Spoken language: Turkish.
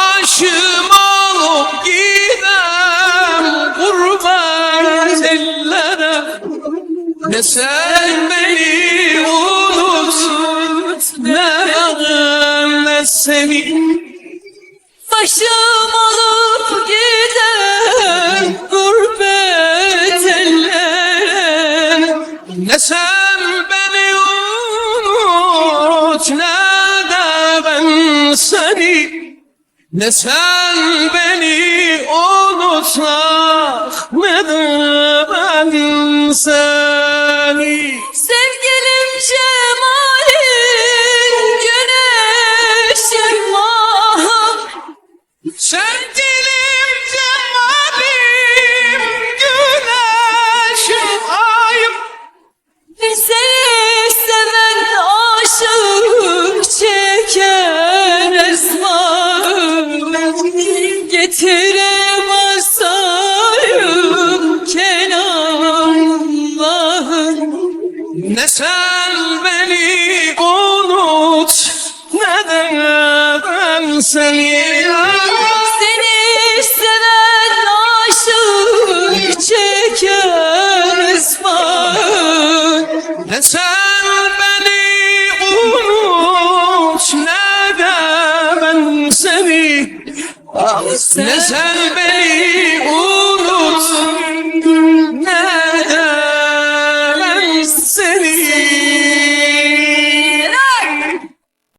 aşığım olup gidem Gurbet ellere. Ne sen beni unutsun Ne ben ne seni. Başım olup gidem Gurbet ellere. Ne sen beni unut Ne Ne sen beni unut ah, Ne de ben seni Ne sen beni unut Ne de ben seni Seni seven aşık çeker esmarım Ne sen beni unut Ne de ben seni. Ne sen beni unut